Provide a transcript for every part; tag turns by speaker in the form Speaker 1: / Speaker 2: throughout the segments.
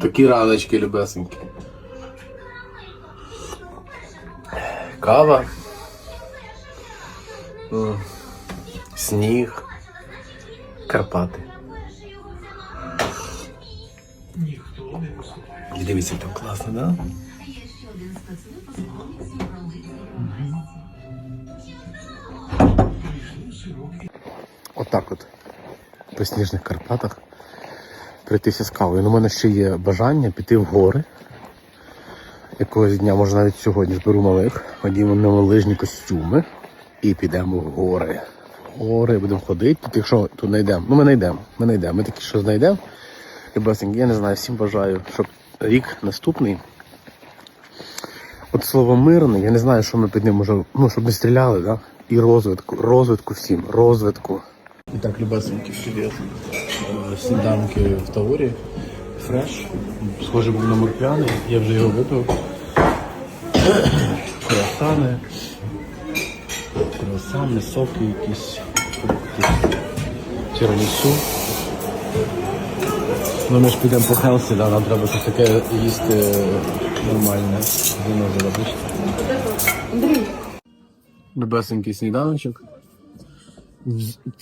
Speaker 1: Такі раночки любесенькі. Кава. Сніг. Карпати. І дивіться, там класно, да? Отак от. По сніжних Карпатах прийтися з кавою. Ну, у мене ще є бажання піти в гори. Якогось дня, може навіть сьогодні зберу малих, одімо на лижні костюми і підемо в гори. В гори будемо ходити. Тут якщо тут знайдемо. Ну ми знайдемо. Ми знайдемо. Ми такі що знайдемо. Любесенькі, я не знаю, всім бажаю, щоб рік наступний. От слово мирний, я не знаю, що ми під ним може, ну, щоб не стріляли, да? І розвитку, розвитку всім, розвитку. І так, любесенькі, привіт. Е, Сніданки в Таурі. Фреш. Схоже був на морквяний, я вже його випив. Круасани. Круасани, соки якісь. Тірамісу. Ну ми ж підемо по Хелсі, да, нам треба щось таке їсти нормальне. Вино вибачте. Любесенький сніданочок.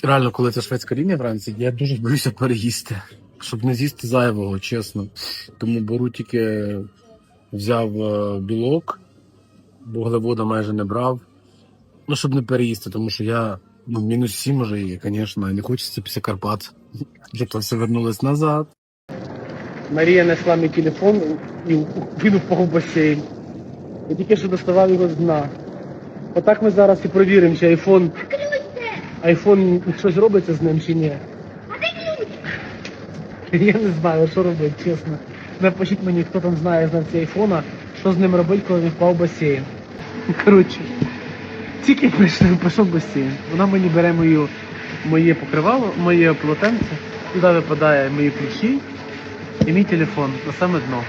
Speaker 1: Реально, коли це шведська лінія вранці, я дуже боюся переїсти. Щоб не з'їсти зайвого, чесно. Тому беру тільки взяв е, білок, вуглевода майже не брав. Ну, щоб не переїсти, тому що я ну, мінус 7 вже є, звісно, не хочеться після Карпат. Щоб то все вернулось назад. Марія знайшла мій телефон і він упав в басейн. Я тільки що доставав його з дна. Отак ми зараз і провіримо, чи айфон. Айфон щось робиться з ним чи ні. Я не знаю, що робити, чесно. Напишіть мені, хто там знає знавці айфона, що з ним робити, коли він впав в басейн. Коротше, тільки прийшов, пішов в басейн. Вона мені бере мою, моє покривало, моє полотенце, туди випадає мої ключі і мій телефон на саме дно.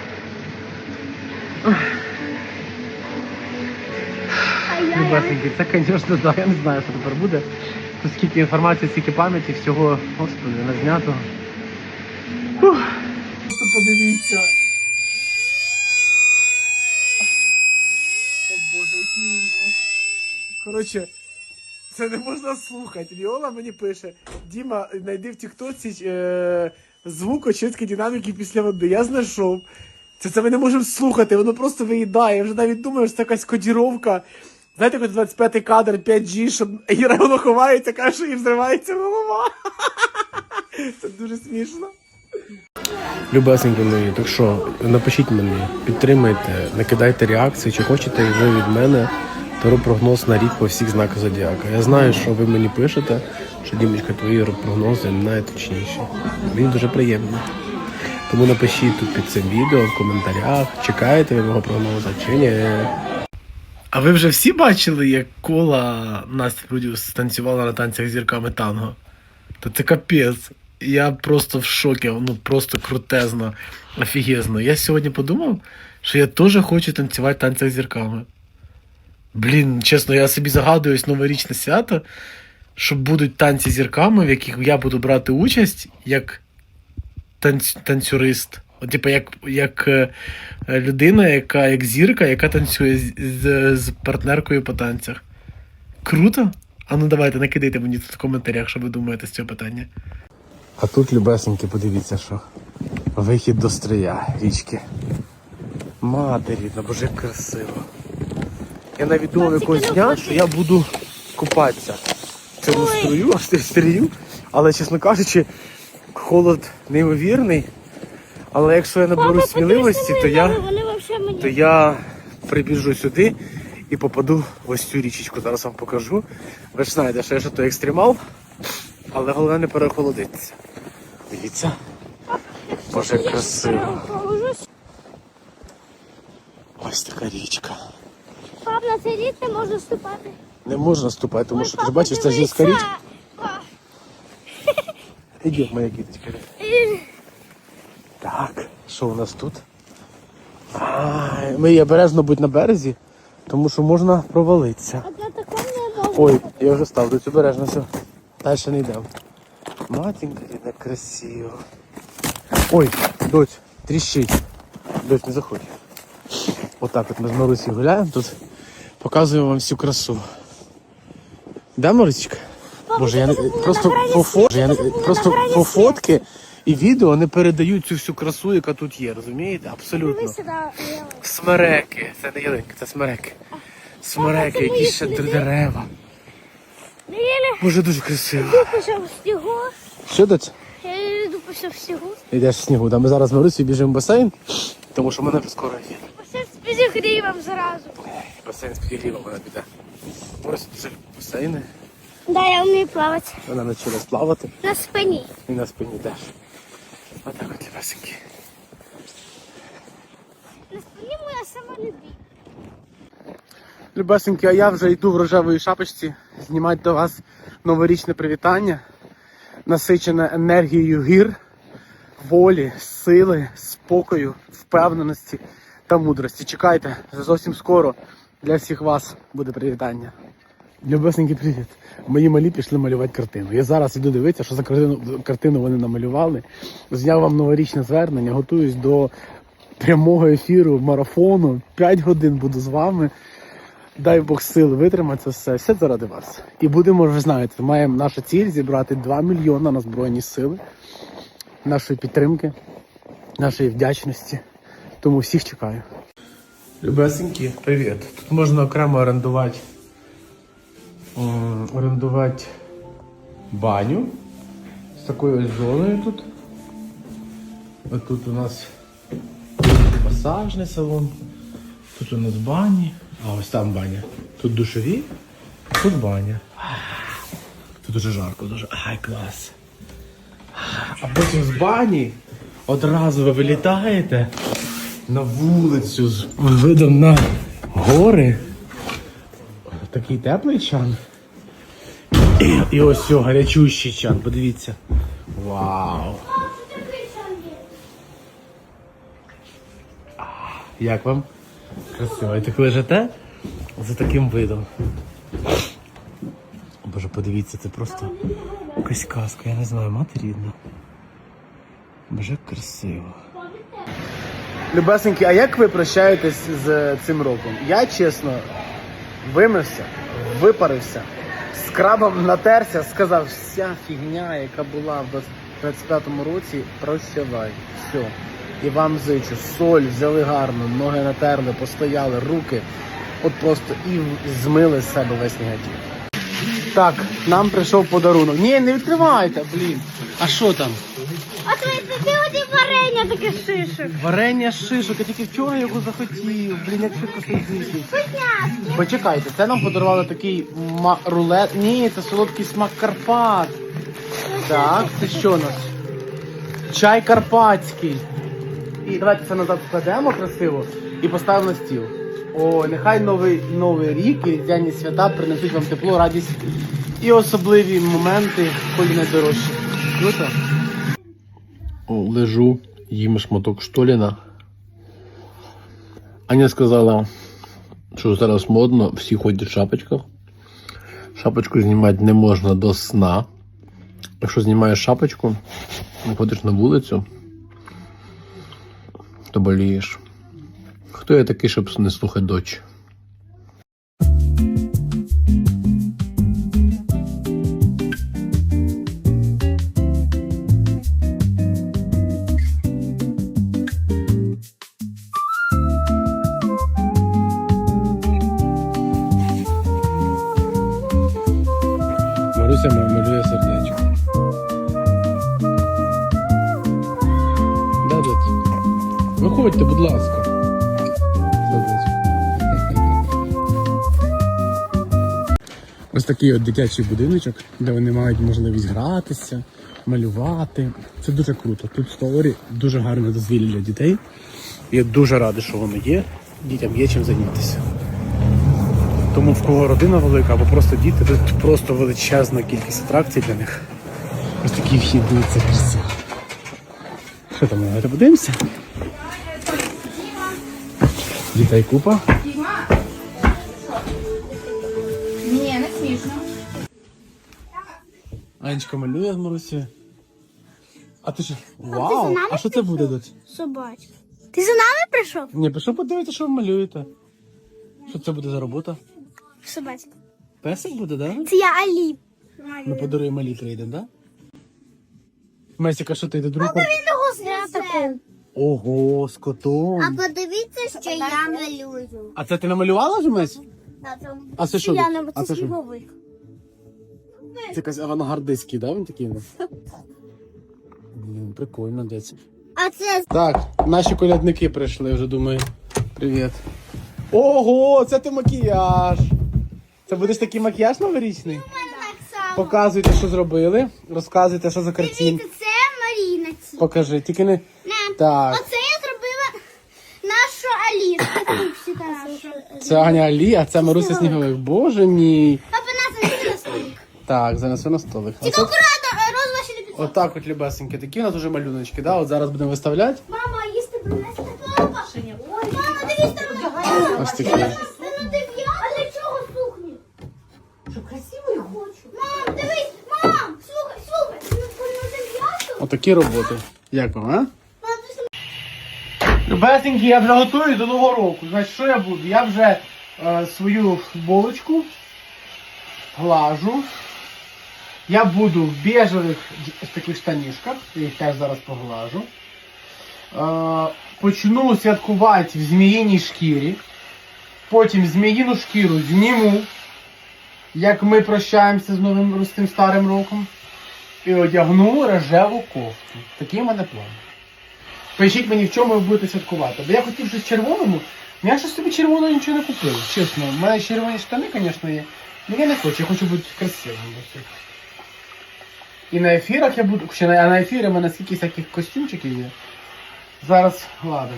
Speaker 1: Любесенький, це, звісно, да, я не знаю, що тепер буде. Скільки інформації, скільки пам'яті, всього, господи, назнято. Фух. Просто подивіться. О Боже, який ужас. Коротше, це не можна слухати. Віола мені пише: Діма, знайди в Тіктоці е, звук очистки динаміки після води. Я знайшов. Це, це ми не можемо слухати, воно просто виїдає. Я вже навіть думаю, що це якась кодіровка. Знаєте, коли 25-й кадр 5G, щоб Іра ховається, каже, їй взривається голова. Це дуже смішно. Любесенькі мої, так що напишіть мені, підтримайте, накидайте реакції, чи хочете ви від мене прогноз на рік по всіх знаках зодіака. Я знаю, що ви мені пишете, що Дімочка, твої прогнози найточніші. Мені дуже приємно. Тому напишіть тут під цим відео в коментарях, чекаєте ви мого прогнозу чи ні. А ви вже всі бачили, як кола Настя Рудіус станцювала на танцях зірками танго? Та це капець. Я просто в шокі, ну просто крутезно, офігезно. Я сьогодні подумав, що я теж хочу танцювати в танцях зірками. Блін, чесно, я собі загадуюсь новорічне свято, що будуть танці зірками, в яких я буду брати участь як танць, танцюрист. От, типу, як, як е, людина, яка як зірка, яка танцює з, з, з партнеркою по танцях. Круто? А ну давайте накидайте мені тут в коментарях, що ви думаєте з цього питання. А тут, любесеньки, подивіться, що вихід до стрия річки. Матері, на боже, як красиво. Я навіть думав якогось дня, що я буду купатися в цьому струю, в стрію, але, чесно кажучи, холод неймовірний. Але якщо я наберу сміливості, то я, то я прибіжу сюди і попаду в ось цю річечку. Зараз вам покажу. Ви ж знаєте, що я то екстремал, але головне не перехолодитися. Дивіться. Боже, як красиво. Ось така річка.
Speaker 2: Пап, на цей рік не можна ступати.
Speaker 1: Не можна ступати, тому
Speaker 2: Ой,
Speaker 1: що ти ж бачиш, це ж річка. Іди, моя кіточка. Так, що у нас тут? Ай, ми обережно будь на березі, тому що можна провалитися.
Speaker 2: А.
Speaker 1: Ой, я вже ставлю цю обережно все. Далі не йдемо. Матінка рідна, красиво. Ой, дочь, тріщить. Дочь, не заходь. Отак от ми з Марусею гуляємо тут. Показуємо вам всю красу. Да, Марусечка? Боже, я не просто по фо... я не... просто по фотки і відео не передають цю всю красу, яка тут є, розумієте? Абсолютно. Смереки. Це не ялинки, це смереки. Смереки, якісь ще дерева. Боже, дуже красиво.
Speaker 2: в.
Speaker 1: Що тут?
Speaker 2: Я йду снігу.
Speaker 1: Йдеш в снігу. Да, ми зараз з Марусею біжимо в басейн, тому що мене вже скоро є.
Speaker 2: Пішов з підігрівом зразу.
Speaker 1: Басейн з підігрівом вона піде. Ось це басейни.
Speaker 2: Да, я вмію плавати.
Speaker 1: Вона навчилась плавати
Speaker 2: На спині.
Speaker 1: і на спині теж. Отак от ліпесенькі.
Speaker 2: На спині моя сама не бій.
Speaker 1: Любесеньки, а я вже йду в рожевій шапочці знімати до вас новорічне привітання, насичене енергією гір, волі, сили, спокою, впевненості та мудрості. Чекайте, зовсім скоро для всіх вас буде привітання. Любесенький привіт. Мої малі пішли малювати картину. Я зараз іду дивитися, що за картину, картину вони намалювали. Зняв вам новорічне звернення, готуюсь до прямого ефіру, марафону. 5 годин буду з вами. Дай Бог сил витримати це все. Все заради вас. І будемо, ви знаєте, маємо наша ціль зібрати 2 мільйони на Збройні сили, нашої підтримки, нашої вдячності. Тому всіх чекаю. Любесенькі, привіт. Тут можна окремо орендувати, орендувати баню з такою ось зоною тут. Тут у нас масажний салон. Тут у нас бані. А ось там баня. Тут душові, тут баня. Тут дуже жарко, дуже. Ай, клас. А потім з бані одразу ви вилітаєте на вулицю з видом на гори. Такий теплий чан. І, ось цього гарячущий чан, подивіться. Вау! Як вам? Красиво. І так лежите за таким видом. Боже, подивіться, це просто якась казка, я не знаю, мати рідна. Боже, красиво. Любесенькі, а як ви прощаєтесь з цим роком? Я чесно вимився, випарився, з крабом натерся, сказав, вся фігня, яка була в 25-му році, прощавай. Все. І вам зичу, соль взяли гарно, ноги натерли, постояли, руки. От просто і змили з себе весь негатив. Так, нам прийшов подарунок. Ні, не відкривайте, блін. А що там?
Speaker 2: А ти, ти оді варення таке шишок.
Speaker 1: Варення з шишок, я тільки вчора його захотів. Блін, як швидко це здійснюється.
Speaker 2: Вкусняшки.
Speaker 1: Почекайте, це нам подарували такий ма- рулет. Ні, це солодкий смак Карпат. Так, це що у нас? Чай карпатський. І давайте це назад складемо красиво і поставимо на стіл. О, нехай новий новий рік і різдвяні свята принесуть вам тепло, радість і особливі моменти, хоч найдорожчі. Круто? Лежу, їм шматок штоліна. Аня сказала, що зараз модно, всі ходять в шапочках. Шапочку знімати не можна до сна. Якщо знімаєш шапочку, виходиш на вулицю, то болієш. Хто я такий, щоб не слухати дочь? Малює сердечко. Да, дочь? Виходьте, будь ласка. Ось такий от дитячий будиночок, де вони мають можливість гратися, малювати. Це дуже круто. Тут столорі дуже гарне дозвілля для дітей. Я дуже радий, що воно є. Дітям є чим зайнятися. Тому в кого родина велика або просто діти, тут просто величезна кількість атракцій для них. Ось такий вхід, дивіться, красиво. Що там, давайте подивимося? Дітей купа.
Speaker 3: Ні, не смішно.
Speaker 1: Анечка малює з Марусі. А ти що? Вау! А що це буде, доць?
Speaker 2: Собачка. Ти за нами прийшов?
Speaker 1: Ні, пішов подивитися, що ви малюєте. Що це буде за робота?
Speaker 2: Собачка.
Speaker 1: Песик буде, да?
Speaker 2: Це я Алі.
Speaker 1: Ми подаруємо малі прийдемо, да? Месіка, що ти йде друг?
Speaker 2: Я таку.
Speaker 1: Ого, з котом.
Speaker 2: подивіться, що я малюю.
Speaker 1: А це ти намалювала вже Месь? А це що?
Speaker 2: Я
Speaker 1: А це що? Це якась авангардистський, да? Він такий? ну? Блін, прикольно, десь.
Speaker 2: А це
Speaker 1: Так, наші колядники прийшли вже, думаю. Привіт. Ого, це ти макіяж. Це будеш такий макіяж новорічний? Показуйте, що зробили. Розказуйте, що за картинки.
Speaker 2: Це Маріна ці.
Speaker 1: Покажи, тільки не.
Speaker 2: Не.
Speaker 1: Так.
Speaker 2: Оце я зробила нашу. Пупсика нашу.
Speaker 1: Це Аня Алі, а це Маруся Сніговик. Боже мій.
Speaker 2: Папа нас не на столик.
Speaker 1: Так, занесу на столик. А
Speaker 2: Тільки
Speaker 1: це...
Speaker 2: акуратно, розваші не підсохли.
Speaker 1: Отак от любесенькі. Такі у нас вже малюночки, да? От зараз будемо виставляти.
Speaker 2: Мама, їсти принести? Папа. Мама, дивись, там
Speaker 1: Ось такі.
Speaker 2: Це на дев'яту. А для чого сукні? Щоб красиво я хочу. Мам, дивись, мам, слухай, слухай. Ну, на дев'яту.
Speaker 1: Отакі роботи. Як вам, а? Любесенькі, я вже готую до нового року. Значить, що я буду? Я вже е, свою футболочку глажу. Я буду в біжевих таких штанішках, я їх теж зараз поглажу. Е, почну святкувати в зміїній шкірі. Потім зміїну шкіру зніму, як ми прощаємося з новим з тим старим роком. І одягну рожеву кофту. Такий в мене план. Пишіть мені, в чому ви будете святкувати. Бо я хотів щось червоному, але я щось собі червоного нічого не купив. Чесно, в мене червоні штани, звісно, є. Але я не хочу, я хочу бути красивим. І на ефірах я буду. А на ефірі в мене скільки всяких костюмчиків є. Зараз ладно.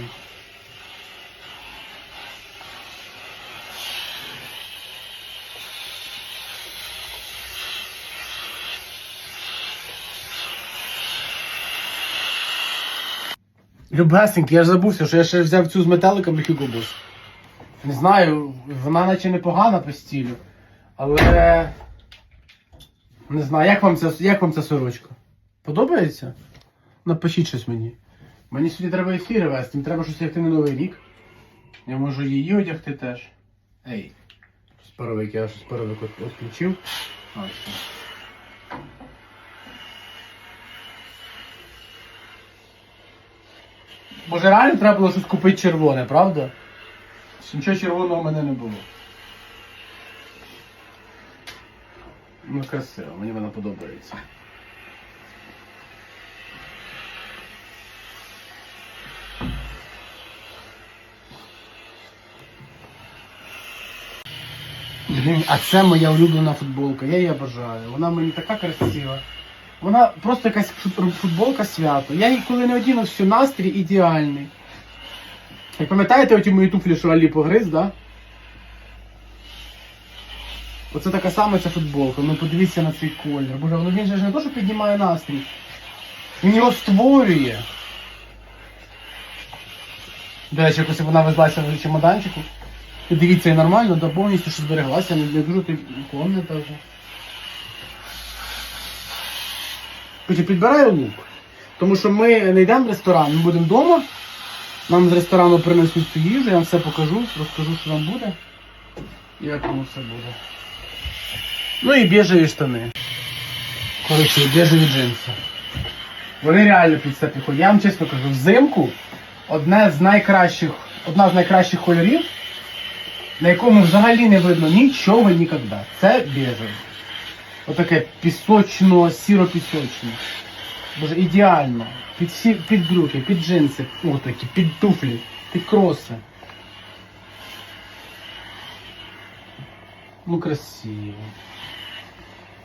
Speaker 1: Любесенький, я ж забувся, що я ще взяв цю з метеликом Hugo Boss. Не знаю, вона наче непогана по стилю. Але. Не знаю, як вам ця, як вам ця сорочка? Подобається? Напишіть щось мені. Мені сьогодні треба ефіри вести, мені треба щось одягти на Новий рік. Я можу її одягти теж. Ей. Паровик, я щось паровик відключив. А, Може реально треба було щось купити червоне, правда? Що Нічого червоного в мене не було. Ну, красиво, мені вона подобається. Блін, А це моя улюблена футболка, я її обожаю. Вона мені така красива. Вона просто якась футболка свято. Я її коли не одіну, все, настрій ідеальний. Як пам'ятаєте оті мої туфлі, що Алі погриз, да? Оце така сама ця футболка. Ну подивіться на цей колір. Боже, ну він же ж не то, що піднімає настрій. Він його створює. До речі, якось вона везлася в чемоданчику. Дивіться, і нормально, да повністю що збереглася, не дуже ти комната вже. Потім підбираю лук. Тому що ми не йдемо в ресторан, ми будемо вдома. Нам з ресторану принесуть цю їжу, я вам все покажу, розкажу, що там буде. Як воно все буде. Ну і біжеві штани. Коротше, біжеві джинси. Вони реально під це підходять. Я вам чесно кажу, взимку одне з найкращих, одна з найкращих кольорів, на якому взагалі не видно нічого ніколи. Це біжевий. Отаке пісочно, сіро-пісочне. Боже, ідеально. Під, всі, під брюки, під джинси, отакі, під туфлі, під кроси. Ну, красиво.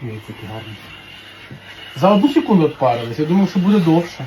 Speaker 1: Ой, які гарні. За одну секунду відпарились, я думав, що буде довше.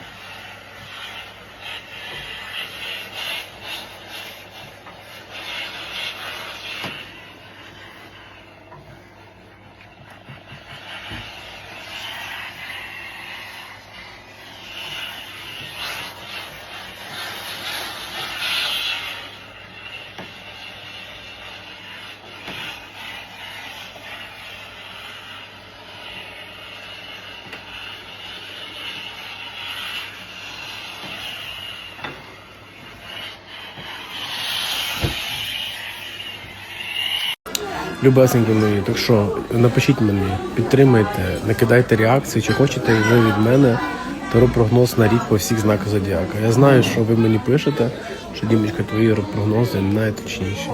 Speaker 1: Любесенькі мої, так що напишіть мені, підтримайте, накидайте реакції, чи хочете ви від мене прогноз на рік по всіх знаках зодіака. Я знаю, що ви мені пишете, що Дімочка, твої прогнози найточніші.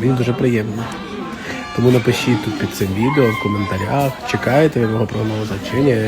Speaker 1: Мені дуже приємно. Тому напишіть тут під цим відео в коментарях, чекаєте ви мого прогнозу чи ні.